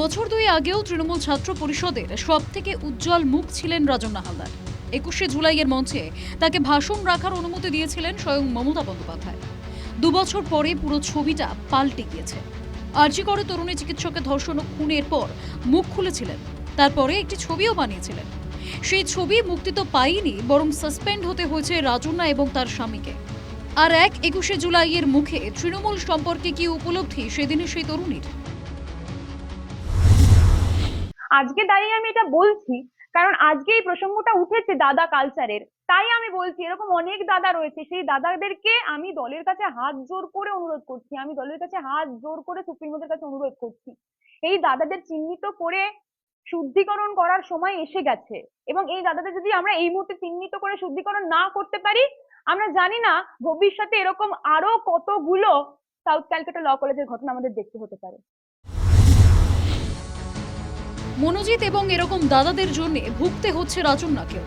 বছর দুই আগেও তৃণমূল ছাত্র পরিষদের সব থেকে উজ্জ্বল মুখ ছিলেন রাজন্না হালদার। একুশে জুলাইয়ের মঞ্চে তাকে ভাষণ রাখার অনুমতি দিয়েছিলেন স্বয়ং মমতা বন্দ্যোপাধ্যায়। দুবছর পরে পুরো ছবিটা পাল্টে গিয়েছে। আর্জি করে তরুণী চিকিৎসকের ধর্ষণ ও খুনের পর মুখ খুলেছিলেন। তারপরে একটি ছবিও বানিয়েছিলেন। সেই ছবি মুক্তি তো পায়নি বরং সাসপেন্ড হতে হয়েছে রাজন্না এবং তার স্বামীকে। আর এক একুশে জুলাইয়ের মুখে তৃণমূল সম্পর্কে কি উপলব্ধি সেদিনের সেই তরুণীর। আজকে দাঁড়িয়ে আমি এটা বলছি, কারণ আজকে এই প্রসঙ্গটা উঠেছে দাদা কালচারের তাই আমি বলছি, এরকম অনেক দাদা রয়েছে, সেই দাদাদেরকে আমি দলের কাছে হাত জোর করে অনুরোধ করছি, আমি দলের কাছে হাত জোর করে সুপ্রিমোদের কাছে অনুরোধ করছি। এই দাদাদের চিহ্নিত করে শুদ্ধিকরণ করার সময় এসে গেছে, এবং এই দাদাদের যদি আমরা এই মুহূর্তে চিহ্নিত করে শুদ্ধিকরণ না করতে পারি, আমরা জানি না ভবিষ্যতে এরকম আরও কতগুলো সাউথ ক্যালকাটা ল কলেজের ঘটনা আমাদের দেখতে হতে পারে। মনোজিৎ এবং এরকম দাদাদের জন্য ভুগতে হচ্ছে রাজন্যাকেও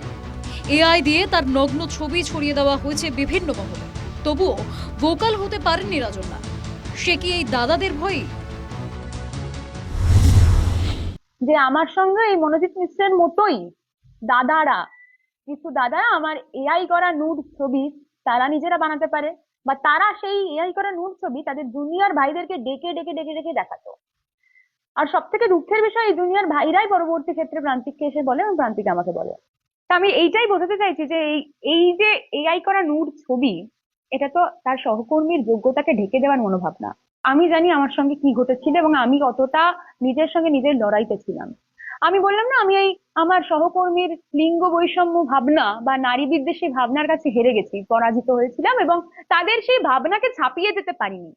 এআই দিয়ে তার নগ্ন ছবি ছড়িয়ে দেওয়া হয়েছে বিভিন্ন মহলে। তবুও ভোকাল হতে পারেননি রাজন্যা সে কি এই দাদাদের ভয়ই যে আমার সঙ্গে এই মনোজিৎ মিশ্রের মতোই দাদারা কিছু দাদা, আমার এআই করা নুড ছবি তারা নিজেরা বানাতে পারে বা তারা সেই এআই করা নুড ছবি তাদের জুনিয়র ভাইদেরকে ডেকে ডেকে ডেকে ডেকে দেখাতো। আর সব থেকে দুঃখের বিষয়, এই জুনিয়র ভাইরাই পরবর্তী ক্ষেত্রে প্রান্তিককে এসে বলে এবং প্রান্তিক আমাকে বলে। তা আমি এইটাই বোঝাতে চাইছি যে এই এই যে এআই করা নুড ছবি, এটা তো তার সহকর্মীর যোগ্যতাকে ঢেকে দেওয়ার মনোভাব না। আমি জানি আমার সঙ্গে কি ঘটেছিল এবং আমি কতটা নিজের সঙ্গে নিজের লড়াইতে ছিলাম। আমি বললাম না, আমি এই আমার সহকর্মীর লিঙ্গ বৈষম্য ভাবনা বা নারী বিদ্বেষী ভাবনার কাছে হেরে গেছি, পরাজিত হয়েছিলাম এবং তাদের সেই ভাবনাকে ছাপিয়ে যেতে পারিনি।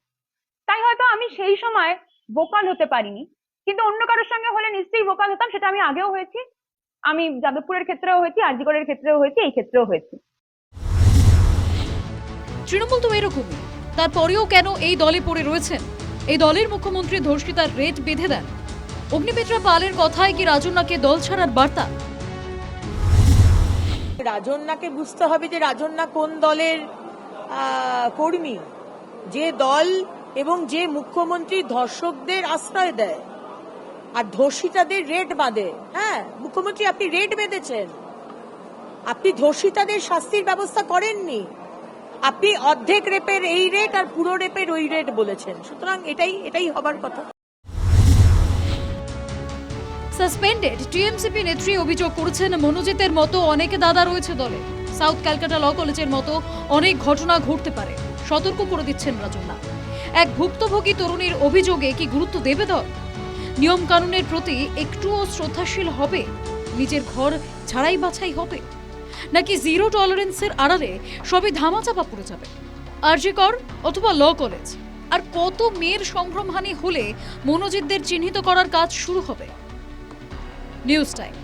তাই হয়তো আমি সেই সময় ভোকাল হতে পারিনি কিন্তু অন্য কারোর সঙ্গে হলে নিশ্চয়ই ভোকাল হতাম সেটা আমি আগেও হয়েছি। আমি যাদবপুরের ক্ষেত্রেও হয়েছি আরজিগড়ের ক্ষেত্রেও হয়েছি এই ক্ষেত্রেও হয়েছি। তৃণমূল তো এরকমই। তারপরেও কেন এই দলে পড়ে রয়েছেন? এই দলের মুখ্যমন্ত্রী ধর্ষিতার রেট বেঁধে দেন। অগ্নিমিত্রা পালের কথায় কি রাজন্যাকে দল ছাড়ার বার্তা? রাজন্যাকে বুঝতে হবে যে রাজন্যা কোন দলের আহ, কর্মী। যে দল এবং যে মুখ্যমন্ত্রী ধর্ষকদের আশ্রয় দেয়। আর ধর্ষিতাদের রেট বাঁধে। হ্যাঁ মুখ্যমন্ত্রী, আপনি রেট বেঁধেছেন। আপনি ধর্ষিতাদের শাস্তির ব্যবস্থা করেননি। আপনি অর্ধেক রেপের এই রেট আর পুরো রেপের ওই রেট বলেছেন। সুতরাং এটাই এটাই হবার কথা। সাসপেন্ডেড টিএমসিপি নেত্রী অভিযোগ করেছেন, মনোজিতের মতো অনেকে দাদা রয়েছে দলে। সাউথ ক্যালকাটা ল কলেজের মতো অনেক ঘটনা ঘটতে পারে। সতর্ক করে দিচ্ছেন রাজন্যা এক ভুক্তভোগী তরুণীর অভিযোগে কি গুরুত্ব দেবে দল? নিয়ম কানুনের প্রতি একটুও শ্রদ্ধাশীল হবে? নিজের ঘর ছাড়াই বাছাই হবে? নাকি জিরো টলারেন্সের আড়ালে সবই ধামাচাপা পড়ে যাবে? আর আরজিকর অথবা ল কলেজ। আর কত মেয়ের সম্ভ্রমহানি হলে মনোজিতদের চিহ্নিত করার কাজ শুরু হবে? News time.